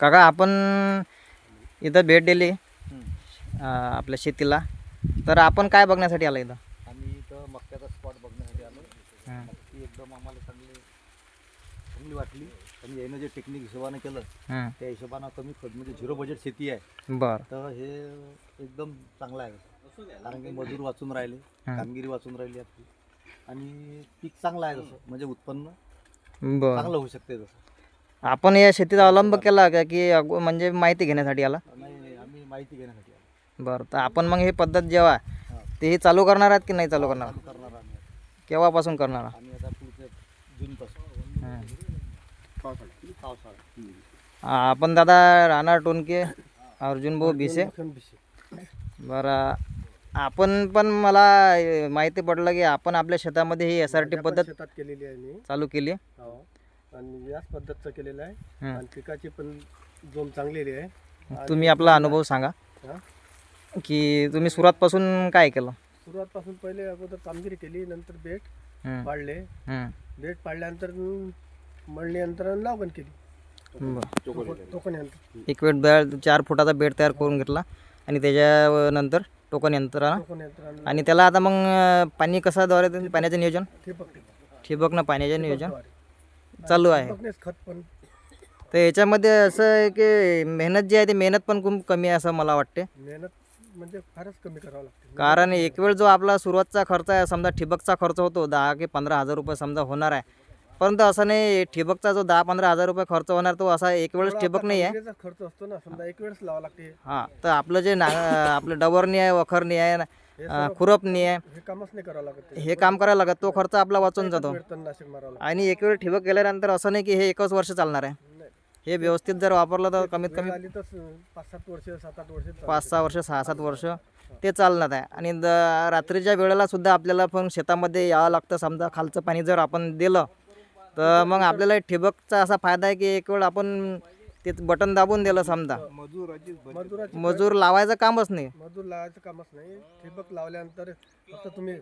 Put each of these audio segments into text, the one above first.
काका आपण इथं भेट दिली आपल्या शेतीला. तर आपण काय बघण्यासाठी आला इथं? आम्ही इथं मक्याचा स्पॉट बघण्यासाठी आलो. मक्की एकदम आम्हाला चांगली चांगली वाटली. आणि यानं जे टेक्निक हिशोबानं केलं त्या हिशोबानं कमी खर्च म्हणजे झिरो बजेट शेती आहे. बरं. तर हे एकदम चांगलं आहे. कारण की मजूर वाचून राहिले. कामगिरी वाचून राहिली आपली. आणि पीक चांगलं आहे जसं म्हणजे उत्पन्न चांगलं होऊ शकते जसं आपण या शेतीचा अवलंब केला का की अगो- म्हणजे माहिती घेण्यासाठी आला? नाही नाही आम्ही माहिती घेण्यासाठी आलो. बरं तर आपण मग ही पद्धत जेव्हा ते ही चालू करणार आहेत की नाही चालू करणार करणार आम्ही आता. केव्हापासून करणार आहात? आम्ही आता पुढच्या जूनपासून. पावसाळा. पावसाळा. आपण दादा राणा टोनके अर्जुन भाऊ भिसे. बरं आपण पण मला अं, माहिती पडलं की आपण आपल्या शेतामध्ये ही एस आर टी पद्धत शेतात केलेली आहे मी. चालू केली. हो. आणि याच पद्धतचं केलेलं आहे. आणि पिकाची पण जोम चांगलेली आहे. तुम्ही आपला अनुभव सांगा? की तुम्ही सुरुवातपासून काय केलं? सुरुवातपासून पहिले अगोदर कामगिरी केली नंतर बेट पाडले. बेट पाडल्यानंतर मळणी यंत्र लागण केली. एक वेळ बेड चार फुटाचा बेड तयार करून घेतला आणि त्याच्यानंतर टोकन यंत्र आणि त्याला आता मग पाणी कसाद्वारे ते पाण्याचं नियोजन? ठिबक ठिबक. ठिबकनं पाण्याचं नियोजन. चालू आहे. ठिबकनेच खत पण. तर याच्यामध्ये असं आहे की मेहनत जी आहे ती मेहनत पण खूप कमी आहे असं मला वाटते. मेहनत म्हणजे फारच कमी करावं लागते. कारण एक वेळ जो आपला सुरुवातचा खर्च आहे समजा ठिबकचा खर्च होतो दहा की पंधरा हजार रुपये समजा होणार आहे. परंतु असं नाही ठिबकचा जो दहा पंधरा हजार रुपये खर्च होणार तो असा एक वेळेस ठिबक नाही आहे खर्च असतो ना समजा एक वेळेस लावा लागते. हां तर आपलं जे ना आपलं डवरणी आहे वखरणी आहे अं, खुरपणी आहे. हे कामच नाही करावं लागत ते. हे काम करायला लागत. तो खर्च आपला वाचून जातो. वेळ तणनाशक मारावं लागतं आणि एक वेळ ठिबक केल्यानंतर असं नाही की हे एकच वर्ष चालणार आहे. हे व्यवस्थित जर वापरलं तर कमीत कमी वेळ आली तर पाच सात वर्ष सात आठ वर्ष चालते. पाच सहा वर्ष सहा सात वर्ष ते चालणार आहे. आणि द रात्रीच्या वेळेला सुद्धा आपल्याला पण शेतामध्ये यावं लागतं. समजा खालचं पाणी जर आपण दिलं तर मग आपल्याला ठिबकचा असा फायदा आहे की एक वेळ आपण ते बटन दाबून दिलं समजा. मजुराची मजूर लावायचं कामच नाही. मजूर लावायचं कामच नाही. ठिबक लावल्यानंतर फक्त तुम्ही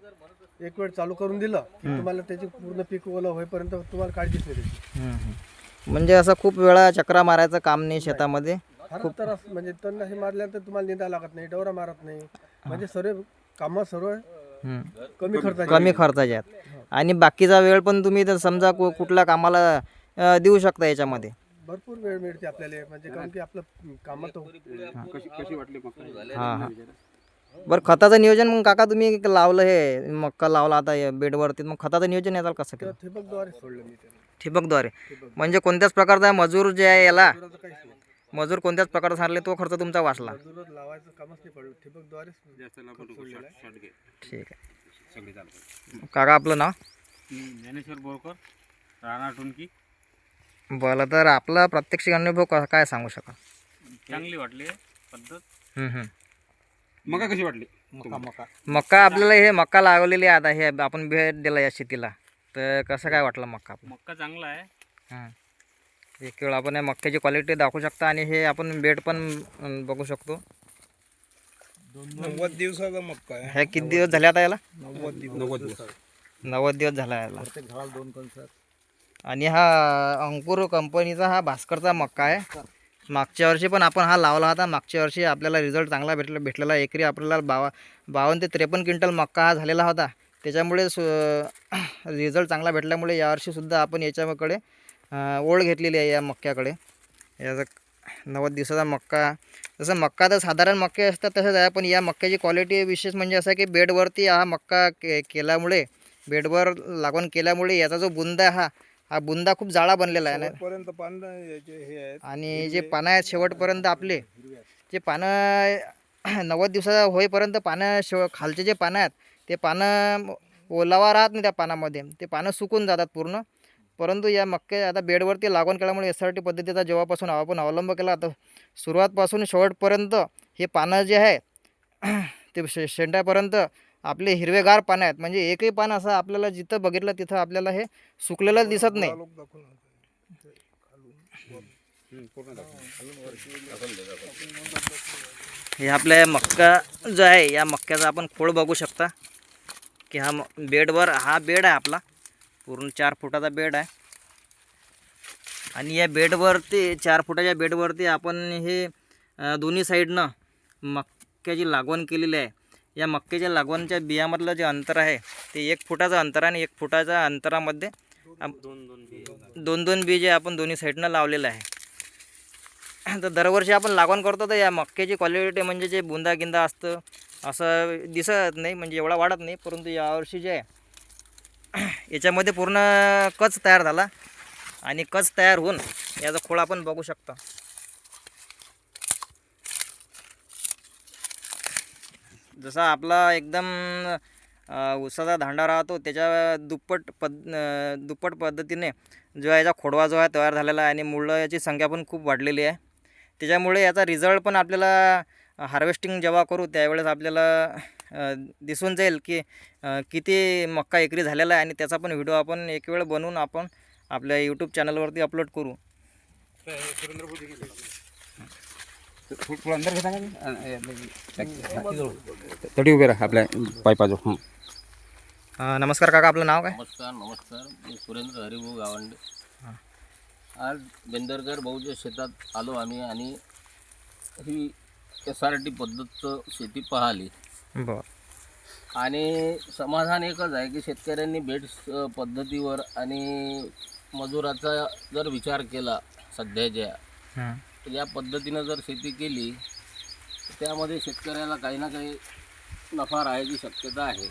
एक वेळ चालू करून दिलं की तुम्हाला त्याची पूर्ण पीक ओलं होईपर्यंत तुम्हाला काळजीच नाही त्याची. म्हणजे असं खूप वेळा चक्रा मारायचं काम नाही शेतामध्ये. फार तर असं म्हणजे तणनाशक मारल्यानंतर तुम्हाला निंदा लागत नाही डवरा मारत नाही. म्हणजे सर्व कामं सर्व हम्म. कमी खर्चाची कमी खर्चाचे आहेत. आणि बाकीचा वेळ पण तुम्ही तर समजा कु- कुठल्या कामाला अं, देऊ शकता याच्यामध्ये. भरपूर वेळ मिळते आपल्याला म्हणजे कारण की आपलं कामात हां हां बरं खताचं नियोजन मग काका तुम्ही लावलं हे मक्का लावला आता या बेडवरती मग खताचं नियोजन याचं कसं केलं ठिबकद्वारे सोडलं मी त्याला. ठिबकद्वारे. म्हणजे कोणत्याच प्रकारचा मजूर जे आहे याला मजुराचं काहीच नाही. मजूर कोणत्याच प्रकारचा सांगले तो खर्च तुमचा वाचला. मजूर लावायचं कामच नाही पडलं. ठिबकद्वारेच सोडलेलं आहे. ठीक आहे. काका आपलं नाव? ज्ञानेश्वर बोरकर राणा टुनकी. बोला तर आपला प्रात्यक्षिक अनुभव क- काय सांगू शकाल? चांगली वाटली पद्धत. हम्म, हम्म. मका कशी वाटली? मका मका. मक्का आपल्याला हे मक्का लागलेली आहे आता हे आपण भेट दिला या शेतीला. तर कसं काय वाटलं मक्का आपलं? मक्का चांगला आहे. हां एक वेळ आपण या मक्याची क्वालिटी दाखवू शकता आणि हे आपण बेड पण अं, बघू शकतो. नव्वद दिवसाचा मक्का आहे. हे किती दिवस झाले आता याला? नव्वद दिवस. नव्वद दिवस नव्वद दिवस झाला याला आणि हा अंकुर कंपनीचा हा भास्करचा मक्का आहे. मागच्या वर्षी पण आपण हा लावला होता. मागच्या वर्षी आपल्याला रिझल्ट चांगला भेटला भेटलेला. एकरी आपल्याला बावा बावन्न ते त्रेपन्न क्विंटल मक्का हा झालेला होता. त्याच्यामुळे सु रिझल्ट चांगला भेटल्यामुळे यावर्षीसुद्धा आपण याच्याकडे ओढ घेतलेली आहे या मक्क्याकडे. याचा नव्वद दिवसाचा मक्का. जसं मक्का तर साधारण मक्के असतात तसंच आहे. पण या मक्क्याची क्वालिटी विशेष म्हणजे असं आहे की बेडवरती हा मक्का के केल्यामुळे बेडवर लागवण केल्यामुळे याचा जो बुंदा हा हा बुंदा खूप जाळा बनलेला आहे ना. पर्यंत पानं याचे हे आहेत. आणि जे पानं आहेत शेवटपर्यंत आपले जे पानं नव्वद दिवसाचा होईपर्यंत पानं शेव खालचे जे पानं आहेत ते पानं ओलावा राहत नाही त्या पानामध्ये. ते पानं सुकून जातात पूर्ण. परंतु या मक्के आता बेडवरती लागवण केल्यामुळे एस आर टी पद्धतीचा जेव्हापासून आपण अवलंब केला तर सुरुवातपासून शेवटपर्यंत हे पानं जे आहे ते शे शेंड्यापर्यंत आपले हिरवेगार पानं आहेत. म्हणजे एकही पान असं आपल्याला जिथं बघितलं तिथं आपल्याला हे सुकलेलं दिसत नाही. हे आपल्या या मक्का जो आहे या मक्क्याचा आपण खोळ बघू शकता. की हा म- बेडवर हा बेड आहे आपला. पूर्ण चार फुटाचा बेड आहे. आणि या बेडवरती चार फुटाच्या बेडवरती आपण हे दोन्ही साईडनं मक्याची लागवण केलेली आहे. या मक्याच्या लागवणच्या बियामधलं जे अंतर आहे ते एक फुटाचं अंतर आणि एक फुटाच्या अंतरामध्ये दोन दोन बी जे आपण दोन्ही साईडनं लावलेलं आहे. तर दरवर्षी आपण लागवण करतो तर या मक्याची क्वालिटी म्हणजे जे बुंदा गिंदा असतं असं दिसत नाही म्हणजे एवढा वाढत नाही परंतु यावर्षी जे आहे याच्यामध्ये पूर्ण कच तयार झाला आणि कच तयार होऊन याचा खोळ आपण बघू शकता. जसा आपला एकदम ऊसाचा उसाचा धांडा राहतो त्याच्या दुप्पट पद दुप्पट पद्धतीने जो याचा खोडवा जो आहे तयार झालेला आहे आणि मुळं याची संख्या पण खूप वाढलेली आहे. त्याच्यामुळे याचा रिझल्ट पण आपल्याला हार्वेस्टिंग जेव्हा करू त्यावेळेस आपल्याला दिसून जाईल की किती मक्का एकरी झालेला आहे आणि त्याचा पण व्हिडिओ आपण एक वेळ बनवून आपण आपल्या यूट्यूब चॅनलवरती अपलोड करू. थोडं तडी उभे राहा आपल्या हं. अ, नमस्कार काका आपलं नाव काय? नमस्कार नमस्कार. मी सुरेंद्र हरिभाऊ गावंडे. आज बेंदरकर भाऊच्या शेतात आलो आम्ही आणि ही एस आर टी पद्धतचं शेती पाहिली. बरं. आणि समाधान एकच आहे की शेतकऱ्यांनी बेड स- पद्धतीवर आणि मजुराचा जर विचार केला सध्याच्या हं. तर या पद्धतीनं जर शेती केली तर त्यामध्ये शेतकऱ्याला काही ना काही नफा राहायची शक्यता आहे.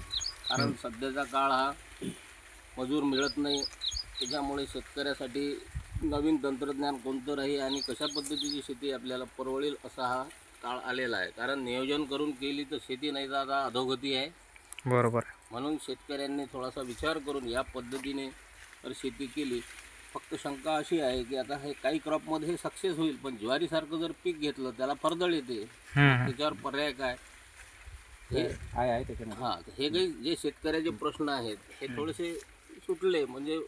कारण सध्याचा काळ हा मजूर मिळत नाही. त्याच्यामुळे शेतकऱ्यासाठी नवीन तंत्रज्ञान कोणतं राहील आणि कशा पद्धतीची शेती आपल्याला परवडेल असा हा काळ आलेला आहे. कारण नियोजन करून केली तर शेती नाही तर आता अधोगती आहे. बरोबर. म्हणून शेतकऱ्यांनी थोडासा विचार करून या पद्धतीने जर शेती केली फक्त शंका अशी आहे की आता हे काही क्रॉपमध्ये हे सक्सेस होईल पण ज्वारीसारखं जर पीक घेतलं त्याला फरदळ येते. हं, त्याच्यावर पर्याय काय? हे आहे आहे त्याच्यामध्ये. हां हे काही जे शेतकऱ्याचे प्रश्न आहेत हे थोडेसे सुटले म्हणजे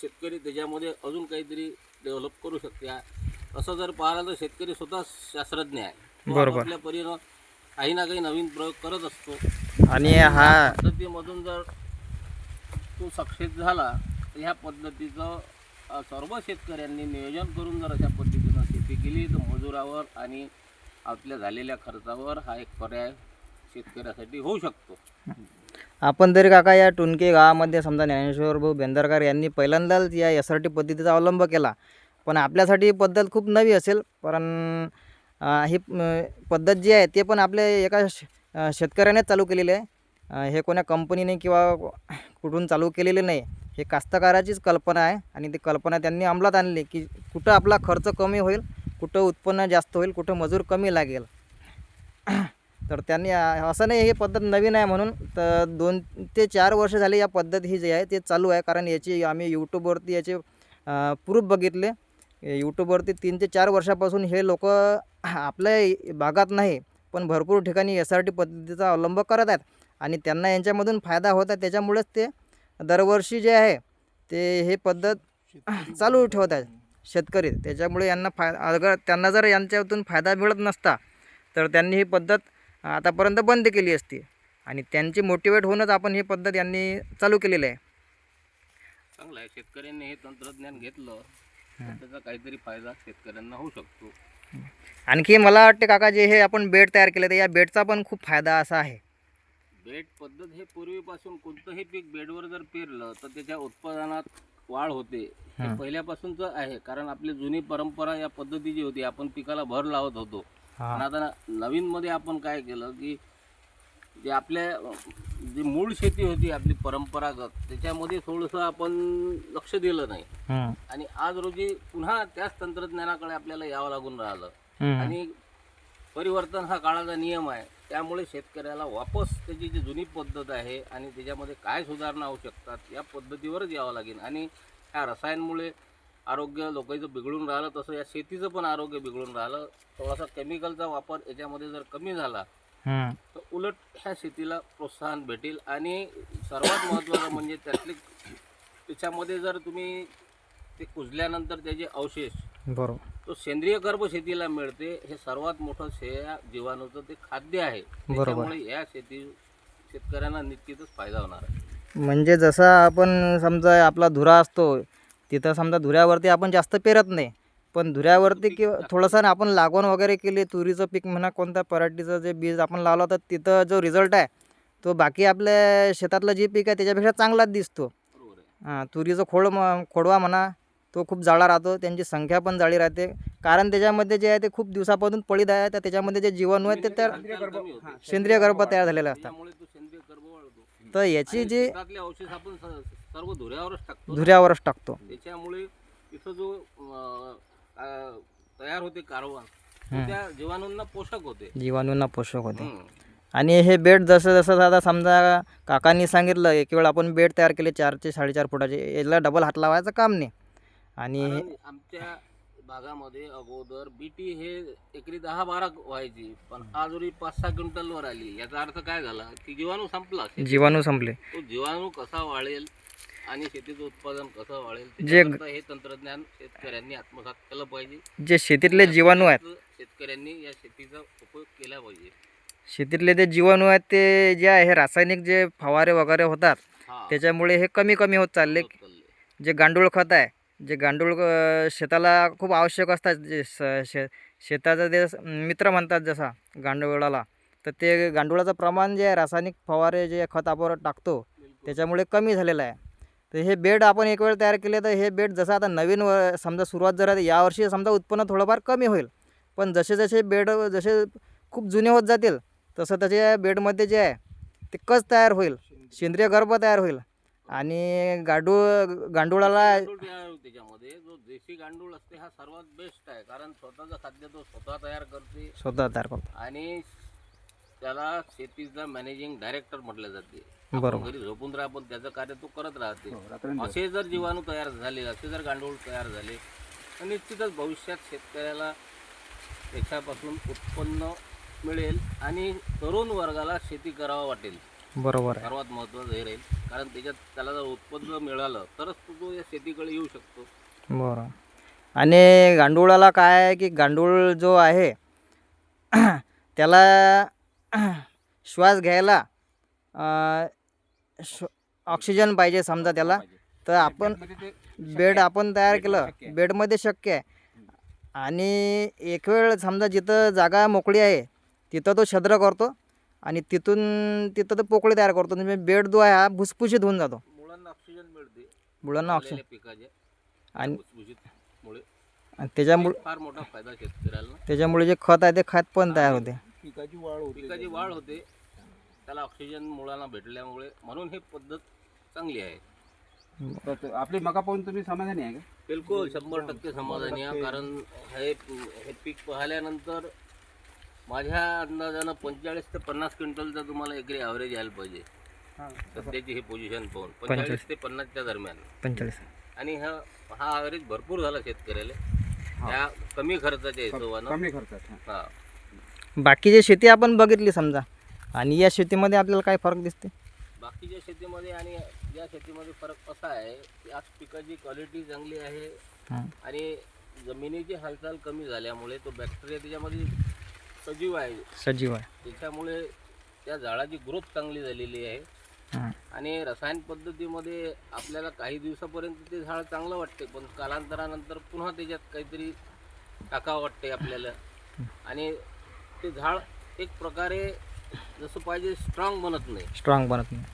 शेतकरी त्याच्यामध्ये अजून काहीतरी डेव्हलप करू शकते. असं जर पाहिलं तर शेतकरी स्वतः शास्त्रज्ञ आहे. बरोबर. आपल्या परीनं काही ना काही नवीन प्रयोग करत असतो. आणि हा पद्धतीमधून जर तो सक्सेस झाला तर ह्या पद्धतीचं सर्व शेतकऱ्यांनी नियोजन करून जर अशा पद्धतीनं शेती केली तर मजुरावर आणि आपल्या झालेल्या खर्चावर हा एक पर्याय शेतकऱ्यासाठी होऊ शकतो. आपण तरी काका या टुनके गावामध्ये समजा ज्ञानेश्वर भाऊ बेंदरकर यांनी पहिल्यांदाच या एस आर टी पद्धतीचा अवलंब केला. पण आपल्यासाठी पद्धत खूप नवी असेल पण ही पद्धत जी आहे ते पण आपल्या एका शेतकऱ्यानेच चालू केलेली आहे. हे कोण्या कंपनीने किंवा कुठून चालू केलेले नाही. हे कास्तकाराचीच कल्पना आहे आणि ती कल्पना त्यांनी अंमलात आणली की कुठं आपला खर्च कमी होईल कुठं उत्पन्न जास्त होईल कुठं मजूर कमी लागेल. तर त्यांनी असं नाही ही पद्धत नवीन आहे म्हणून तर दोन ते चार वर्ष झाले या पद्धत ही जी आहे ते चालू आहे. कारण याची आम्ही यूट्यूबवरती याचे प्रूफ बघितले. यूट्यूबवरती तीन ते चार वर्षापासून हे लोक आपल्या भागात नाही पण भरपूर ठिकाणी एस आर टी पद्धतीचा अवलंब करत आहेत. आणि त्यांना यांच्यामधून फायदा होत आहे. त्याच्यामुळेच ते दरवर्षी जे आहे ते हे पद्धत चालू ठेवत आहेत. शेतकरी. त्याच्यामुळे यांना फाय अगर त्यांना जर यांच्यातून फायदा मिळत नसता तर त्यांनी ही पद्धत आतापर्यंत बंद केली असती. आणि त्यांची मोटिवेट होऊनच आपण ही पद्धत यांनी चालू केलेली आहे. चांगलं आहे. शेतकऱ्यांनी हे तंत्रज्ञान घेतलं तर त्याचा काहीतरी फायदा शेतकऱ्यांना होऊ शकतो. आणखी मला वाटते काका जे हे आपण बेड तयार केले तर या बेडचा पण खूप फायदा असा आहे. बेड पद्धत हे पूर्वीपासून कोणतंही पीक बेडवर जर पेरलं तर त्याच्या उत्पादनात वाढ होते. हे. पहिल्यापासूनच आहे कारण आपली जुनी परंपरा या पद्धतीची होती. आपण पिकाला भर लावत होतो. पण आता नवीन मध्ये आपण काय केलं की जे आपल्या जी मूळ शेती होती आपली परंपरागत त्याच्यामध्ये थोडंसं आपण लक्ष दिलं नाही. आणि आज रोजी पुन्हा त्याच तंत्रज्ञानाकडे आपल्याला यावं लागून राहिलं. आणि परिवर्तन हा काळाचा नियम आहे. त्यामुळे शेतकऱ्याला वापस त्याची जी जुनी पद्धत आहे आणि त्याच्यामध्ये काय सुधारणा होऊ शकतात या पद्धतीवरच यावं लागेल. आणि ह्या रसायनमुळे आरोग्य लोकांचं बिघडून राहिलं तसं या शेतीचं पण आरोग्य बिघडून राहिलं. थोडासा केमिकलचा वापर याच्यामध्ये जर कमी झाला हं, तर उलट ह्या शेतीला प्रोत्साहन भेटेल. आणि सर्वात महत्त्वाचं म्हणजे त्यातले त्याच्यामध्ये जर तुम्ही ते कुजल्यानंतर त्याचे अवशेष बरोबर. तो सेंद्रिय गर्भ शेतीला मिळते हे सर्वात मोठं श्रेय जीवाणूचं ते खाद्य आहे. त्याच्यामुळे या शेती शेतकऱ्यांना निश्चितच फायदा होणार आहे. म्हणजे जसा आपण समजा आपला धुरा असतो तिथं समजा धुऱ्यावरती आपण जास्त पेरत नाही पण धुऱ्यावरती किंवा थोडंसं आपण लागवण वगैरे केली तुरीचं पीक म्हणा कोणत्या पराठीचं जे बीज आपण लावलं तर तिथं जो रिझल्ट आहे तो बाकी आपल्या शेतातलं जे पीक आहे त्याच्यापेक्षा चांगलाच दिसतो. बरोबर हां तुरीचं खोड म खोडवा म्हणा तो खूप जाळा राहतो त्यांची संख्या पण जाळी राहते. कारण त्याच्यामध्ये जे आहे ते खूप दिवसापासून पडीत आहे तर त्याच्यामध्ये जे जीवाणू आहेत ते तर. सेंद्रिय गर्भ तयार झालेले असतात. त्यामुळे तो सेंद्रिय गर्भ वाढतो. तर याची जी आपण सर्व धुऱ्यावरच टाकतो धुऱ्यावरच टाकतो. त्याच्यामुळे तिथं जो तयार होते कारवा त्या जीवाणूंना पोषक होते. जीवाणूंना पोषक होते. हम्म. आणि हे बेड जसं जसं आता समजा काकांनी सांगितलं एक वेळ आपण बेड तयार केले चारचे साडेचार फुटाचे याला डबल हात लावायचं काम नाही. आणि हे- कारण आमच्या भागामध्ये अगोदर बीटी हे एकरी दहा बारा व्हायची. पण आज पाच सहा क्विंटलवर आली. याचा अर्थ काय झाला की जीवाणू संपला. जीवाणू संपले. तो जीवाणू कसा वाढेल आणि शेतीचं उत्पादन कसं वाढेल जे- त्याच्याकरता हे तंत्रज्ञान शेतकऱ्यांनी आत्मसात केलं पाहिजे. जे शेतीतले जीवाणू आहेत. शेतकऱ्यांनी या शेतीचा उपयोग केला पाहिजे. शेतीतले जे जीवाणू आहेत ते जे आहे रासायनिक जे फवारे वगैरे होतात हा. त्याच्यामुळे हे कमी कमी होत चालले. होत चालले. जे गांडूळ खत आहे जे गांडूळ शेताला खूप आवश्यक असतात. जे स शे शेताचा स- मित्र म्हणतात जसा गांडुळाला तर ते गांडुळाचं प्रमाण जे रासायनिक फवारे जे खत आपण टाकतो त्याच्यामुळे कमी झालेलं आहे. तर हे बेड आपण एक वेळ तयार केले तर हे बेड जसं आता नवीन व समजा सुरुवात जर आहे, यावर्षी समजा उत्पन्न थोडंफार कमी होईल. पण जसे जसे बेड जसे खूप जुने होत जातील तसं तसे बेडमध्ये जे आहे ते कच तयार होईल. सेंद्रिय गर्भ तयार होईल. आणि गांडूळ गांडुळाला गांडूळ त्याच्यामध्ये. जो देशी गांडूळ असते हा सर्वात बेस्ट आहे. कारण स्वतःचं खाद्य तो स्वतः तयार करते. स्वतः तयार करतो. आणि त्याला शेतीचा मॅनेजिंग डायरेक्टर म्हटलं जाते. बरोबर. घरी झोपून राहा पण त्याचं कार्य तो करत राहते. असे जर जीवाणू तयार झाले असे जर गांडूळ तयार झाले तर निश्चितच भविष्यात शेतकऱ्याला त्याच्यापासून उत्पन्न मिळेल आणि तरुण वर्गाला शेती करावं वाटेल. बरोबर आहे. सर्वात महत्त्वाचं हे राहील. कारण त्याच्यात त्याला जर उत्पन्न मिळालं तरच तो तो या शेतीकडे येऊ शकतो. बरं. आणि गांडुळाला काय आहे की गांडूळ जो आहे त्याला श्वास घ्यायला अं, श्व ऑक्सिजन पाहिजे समजा त्याला. तर आपण बेड आपण तयार केलं बेडमध्ये शक्य आहे. आणि एक वेळ समजा जिथं जागा मोकळी आहे तिथं तो छद्र करतो. आणि तिथून तिथं तो पोकळी तयार करतो. म्हणजे बेड जो आहे हा भुसभुशीत होऊन जातो. मुळांना ऑक्सिजन मिळते. मुलांना ऑक्सिजन पिकाचे. आणि भुसभुशीतमुळे आणि त्याच्यामुळे फार मोठा फायदा शेतकऱ्याला त्याच्यामुळे जे खत आहे ते खत पण तयार होते. पिकाची वाढ होते. पिकाची वाढ होते. त्याला ऑक्सिजन मुळांना भेटल्यामुळे म्हणून ही पद्धत चांगली आहे. तर आपली मका पाहून तुम्ही समाधानी आहे का? बिलकुल शंभर टक्के समाधानी आहे. कारण हे हे पीक पाहिल्यानंतर माझ्या अंदाजानं पंचेचाळीस ते पन्नास क्विंटलचं तुम्हाला एकरी ॲव्हरेज यायला पाहिजे. सध्याची ही पोझिशन पाहून. पंचेचाळीस. ते पन्नासच्या दरम्यान. पंचेचाळीस. आणि हा हा ॲव्हरेज भरपूर झाला शेतकऱ्याला. त्या कमी खर्चाच्या हिशोबानं. कमी खर्चात हा. बाकीची शेती आपण बघितली समजा. आणि या शेतीमध्ये आपल्याला काय फरक दिसते बाकीच्या शेतीमध्ये आणि या शेतीमध्ये फरक असा आहे की आज पिकाची क्वालिटी चांगली आहे. आणि जमिनीची हालचाल कमी झाल्यामुळे तो बॅक्टेरिया त्याच्यामध्ये सजीव आहे. सजीव आहे. त्याच्यामुळे त्या झाडाची ग्रोथ चांगली झालेली आहे. आणि रसायन पद्धतीमध्ये आपल्याला काही दिवसापर्यंत ते झाड चांगलं वाटते पण कालांतरानंतर पुन्हा त्याच्यात काहीतरी टाकावं वाटते आपल्याला. आणि ते झाड एक प्रकारे जसं पाहिजे स्ट्रॉंग बनत नाही. स्ट्रॉंग बनत नाही.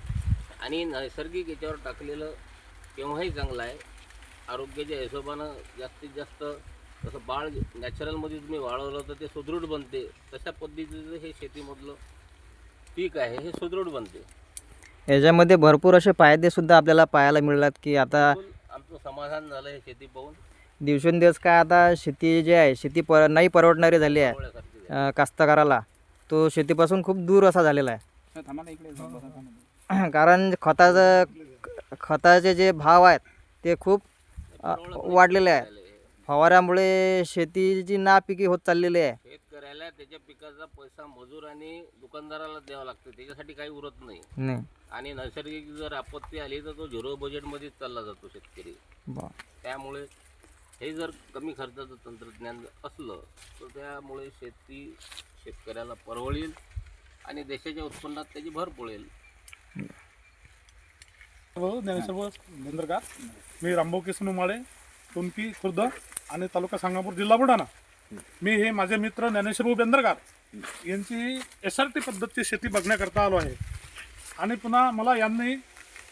आणि नैसर्गिक याच्यावर टाकलेलं केव्हाही चांगलं आहे. आरोग्याच्या हिशोबानं जास्तीत जास्त जसं बाळ नॅचरलमध्ये तुम्ही वाढवलं तर ते सुदृढ बनते तशा पद्धतीचं हे शेतीमधलं पीक आहे हे सुदृढ बनते याच्यामध्ये भरपूर असे फायदे सुद्धा आपल्याला पाहायला मिळतात की आता आमचं समाधान झालं हे शेती पाहून दिवसेंदिवस काय आता शेती जी आहे शेती पर नाही परवडणारी झाली आहे डोळ्यासारखी झाली. अं, कास्तकाराला तो शेतीपासून खूप दूर असा झालेला आहे. कारण खताचं खताचे जे भाव आहेत ते खूप अ, वाढलेले आहेत. फवाऱ्यामुळे शेतीची नापिकी होत चाललेली आहे. शेतकऱ्याला त्याच्या पिकाचा पैसा मजूर आणि दुकानदाराला द्यावा लागतो त्याच्यासाठी काही उरत नाही. नाही. आणि नैसर्गिक जर आपत्ती आली तर तो झिरो बजेटमध्येच चालला जातो शेतकरी. ब- त्यामुळे हे जर कमी खर्चाचं तंत्रज्ञान असलं तर त्यामुळे शेती शेतकऱ्याला परवडेल आणि देशाच्या उत्पन्नात त्याची भर पडेल. हो, ज्ञानेश्वर मी रामभाऊ किसन उमाळे टोनकी खुर्द. आणि तालुका सांगापूर जिल्हा बुलढाणा. मी हे माझे मित्र ज्ञानेश्वर बेंद्रकार यांची एस आर टी पद्धतची शेती बघण्याकरता आलो आहे. आणि पुन्हा मला यांनी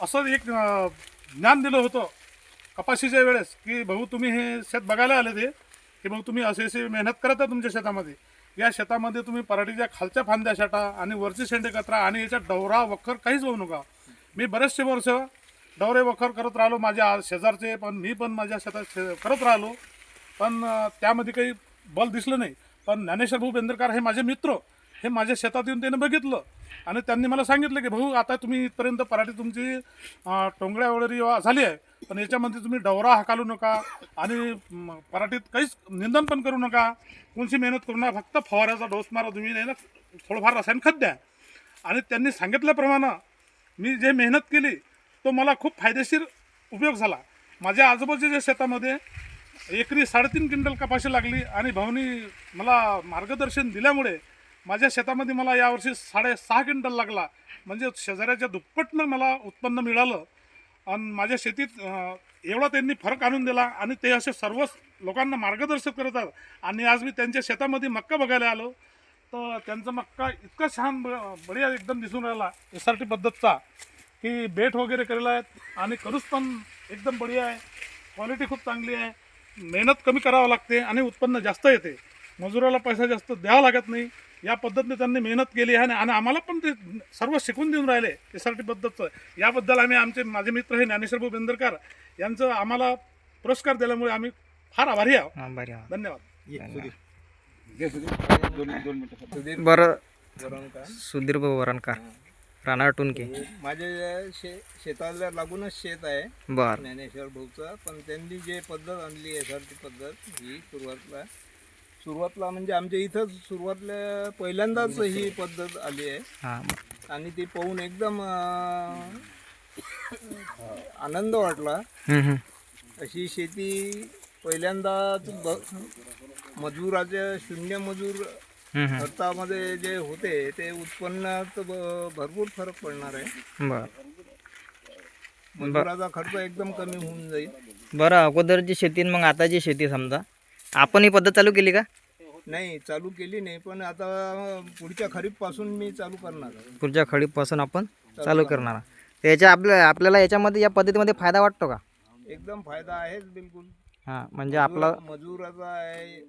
असं एक ज्ञान दिलं होतं कपाशीच्या वेळेस की भाऊ तुम्ही हे शेत बघायला आले ते की भाऊ तुम्ही असे असे मेहनत करत आहे तुमच्या शेतामध्ये. या शेतामध्ये तुम्ही पराठीच्या खालच्या फांद्या छाटा आणि वरची शेंडे कचरा आणि याच्या डवरा वखर काहीच होऊ नका. मी बरेचसे वर्ष डवरे वखर करत राहिलो. माझ्या शेजारचे पण मी पण माझ्या शेतात शे- करत राहिलो. पण त्यामध्ये काही बल दिसलं नाही. पण ज्ञानेश्वर भाऊ बेंदरकर हे माझे मित्र हे माझ्या शेतात येऊन त्याने बघितलं. आणि त्यांनी मला सांगितलं की भाऊ आता तुम्ही इथपर्यंत पराठी तुमची टोंगळ्या टोंगड्या वगैरे झाली आहे. पण याच्यामध्ये तुम्ही डवरा हाकालू नका आणि पराठीत काहीच निंदन पण करू नका. कोणची मेहनत करू नका. फक्त फवाऱ्याचा डोस मारा. तुम्ही नाही ना थोडंफार रसायन खत द्या. आणि त्यांनी सांगितल्याप्रमाणे मी जे मेहनत केली तो मला खूप फायदेशीर उपयोग झाला. माझ्या आजूबाजूच्या शेतामध्ये एकरी साडेतीन क्विंटल कपाशी लागली आणि भाऊनी मला मार्गदर्शन दिल्यामुळे माझ्या शेतामध्ये मला यावर्षी साडेसहा क्विंटल लागला. म्हणजे शेजाऱ्याच्या दुप्पटनं मला उत्पन्न मिळालं आणि माझ्या शेतीत एवढा त्यांनी फरक आणून दिला आणि ते असे सर्वच लोकांना मार्गदर्शन करतात आणि आज मी त्यांच्या शेतामध्ये मक्का बघायला आलो. तर त्यांचा मक्का इतका छान ब बढिया एकदम दिसून राहिला एस आर टी पद्धतचा की बेट वगैरे केलेला आहेत आणि करूस पण एकदम बढिया आहे. क्वालिटी खूप चांगली आहे. मेहनत कमी करावं लागते आणि उत्पन्न जास्त येते. मजुराला पैसा जास्त द्यावा लागत नाही. या पद्धतीने त्यांनी मेहनत केली आहे आणि आम्हाला पण ते सर्व शिकून देऊन राहिले एस आर टी पद्धतचं याबद्दल आम्ही आमचे माझे मित्र हे ज्ञानेश्वर भाऊ बेंदरकर यांचं आम्हाला पुरस्कार दिल्यामुळे आम्ही फार आभारी आहोत. धन्यवाद. घे सुधीर. दोन दोन मिनिटं सुधीर बरं सुधीर भाऊ वरणकर. राणा टुनके. माझ्या शे शेताला लागूनच शेत आहे. बर. ज्ञानेश्वर भाऊचा. पण त्यांनी जे पद्धत आणली एस आर टी पद्धत ही सुरुवातला सुरुवातला म्हणजे आमच्या इथंच सुरुवातला पहिल्यांदाच ही पद्धत आली आहे. हां आणि ती पाहून एकदम अं, आनंद वाटला. हम्म, हम्म. अशी शेती पहिल्यांदाच ब मजुराचे शून्य मजूर. खर्चामध्ये जे होते ते उत्पन्नात भरपूर फरक पडणार आहे. बर. मजुराचा खर्च एकदम कमी होऊन जाईल. बरं अगोदरची शेती मग आताची शेती समजा. आपण ही पद्धत चालू केली का? नाही चालू केली नाही पण आता पुढच्या खरीपपासून मी चालू करणार. पुढच्या खडीपासून आपण चालू करणार. याच्या आपल्या आपल्याला याच्यामध्ये या पद्धतीमध्ये फायदा वाटतो का? एकदम फायदा आहेच बिलकुल. हां म्हणजे आपला मजूर- मजुराचा आहे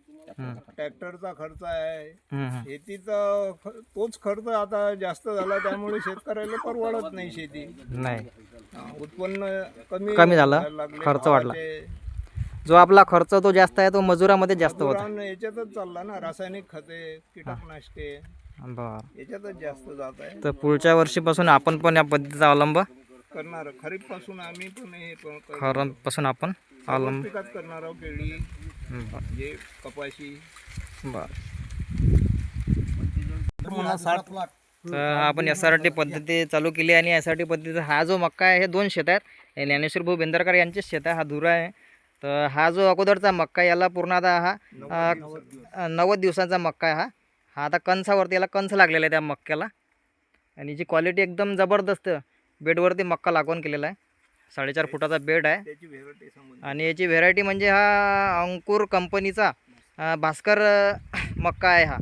ट्रॅक्टरचा खर्च आहे हम्म, हम्म. शेतीचा ख- तोच खर्च आता जास्त झाला त्यामुळे शेतकऱ्याला परवडत नाही शेती नाही हा, उत्पन्न कमी कमी झालं, व्हायला लागले. खर्च वाढला. भावाचे. जो आपला खर्च तो जास्त आहे तो मजुरामध्ये जास्त होता याच्यातच चालला ना रासायनिक खते कीटकनाशके बर याच्यातच जास्त जात आहे तर पुढच्या वर्षीपासून आपण पण या पद्धतीचा अवलंब करणार खरीपपासून आम्ही पण हे प- क- खरंपासून आपण अवलंब पिकात करणार आहोत केळी. बर जे कपाशी. बर. तर आपण एस आर टी पद्धती चालू केली आणि एस आर टी पद्धतीचा हा जो मक्का आहे हे दोन शेत आहेत. हे ज्ञानेश्वर भाऊ बेंदरकर यांचेच शेत आहे हा धुरा आहे. तर हा जो अगोदरचा मक्का याला पूर्ण आता हा नव्वद दिवसाचा मक्का आहे हा. हा आता कणसावरती याला कंस लागलेला आहे त्या मक्क्याला. आणि जी क्वालिटी एकदम जबरदस्त बेडवरती मक्का लागवण केलेला आहे. साडेचार फुटाचा बेड आहे. आणि याची व्हेरायटी म्हणजे हा अंकुर कंपनीचा भास्कर मक्का आहे हा.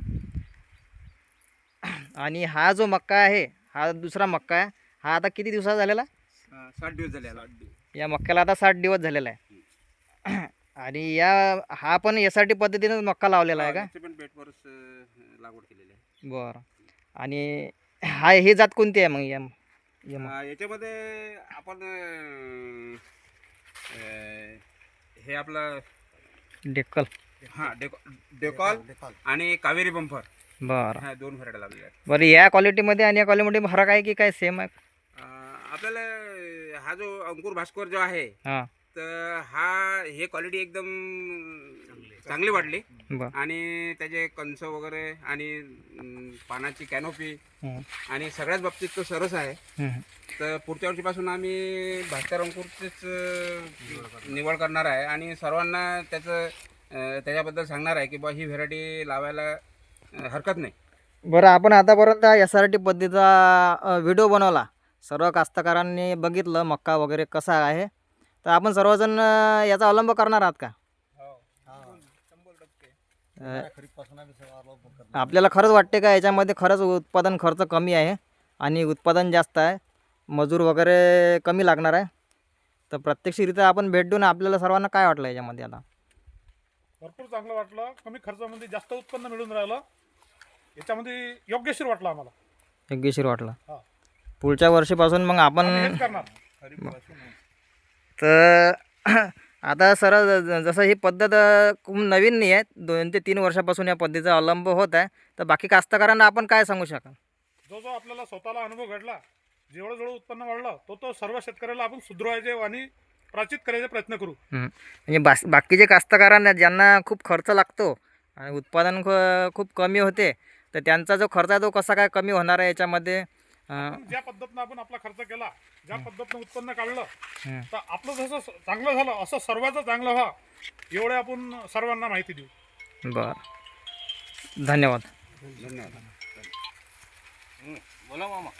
आणि हा जो मक्का आहे हा दुसरा मक्का आहे हा आता किती दिवसाचा झालेला? साठ दिवस झाले आता. या मक्याला आता साठ दिवस झालेला आहे. आणि या हा पण टी पद्धतीनं मक्का लावलेला आहे का? लागवड केलेली आहे. बरं. आणि हा हे जात कोणती आहे मग या अं, याच्यामध्ये आपण अं, अं, हे आपलं डेक्कल. हा डेको डेकॉल आणि कावेरी बंफर बरं. हा दोन व्हरायटी लावलेल्या आहेत. बरं या क्वालिटीमध्ये आणि या क्वालिटीमध्ये फरक आहे की काय सेम आहे? अं, आपल्याला हा जो अंकुर भास्कर जो आहे हां. तर हा हे क्वालिटी एकदम चांगली वाटली बरं. आणि त्याचे कंस वगैरे आणि अं, पानाची कॅनोपी हं. आणि सगळ्याच बाबतीत तो सरस आहे. हं. तर पुढच्या वर्षीपासून आम्ही भास्कर अंकुरचेच अं, निवड करणार आहे. आणि सर्वांना त्याचं अं, त्याच्याबद्दल सांगणार आहे की बा ही व्हेरायटी लावायला अं, हरकत नाही. बरं आपण आतापर्यंत एस आर टी पद्धतीचा व्हिडिओ बनवला. सर्व कास्तकारांनी बघितलं मक्का वगैरे कसा आहे. तर आपण सर्वजण अं, याचा अवलंब करणार आहात का? आपल्याला खरंच वाटते का याच्यामध्ये खरंच उत्पादन खर्च कमी आहे आणि उत्पादन जास्त आहे मजूर वगैरे कमी लागणार आहे. तर प्रत्यक्षरित्या आपण भेट देऊन आपल्याला सर्वांना काय वाटलं याच्यामध्ये आता? भरपूर चांगलं वाटलं. कमी खर्चामध्ये जास्त उत्पन्न मिळून राहिलं. याच्यामध्ये योग्यशीर वाटलं आम्हाला. योग्यशीर वाटलं. हा. पुढच्या वर्षीपासून मग आपण करणार. तर आता सर ज- जसं ही पद्धत खूप नवीन नाही आहे. दोन ते तीन वर्षापासून या पद्धतीचा अवलंब होत आहे. तर बाकी कास्तकारांना आपण काय सांगू शकाल? जो जो आपल्याला स्वतःला अनुभव घडला जेवढं जेवढं उत्पन्न वाढलं तो तो सर्व शेतकऱ्याला आपण सुधारायचे आणि प्राचित करायचे प्रयत्न करू. म्हणजे बास बाकीचे कास्तकारांना ज्यांना खूप खर्च लागतो आणि उत्पादन खूप कमी होते तर त्यांचा जो खर्च आहे तो कसा काय कमी होणार आहे याच्यामध्ये? ज्या पद्धतीनं आपण आपला खर्च केला ज्या पद्धतीनं उत्पन्न काढलं. तर आपलं जसं चांगलं झालं असं सर्वांचं चांगलं व्हा एवढे आपण सर्वांना माहिती देऊ. बरं. धन्यवाद. धन्यवाद. बोला मामा.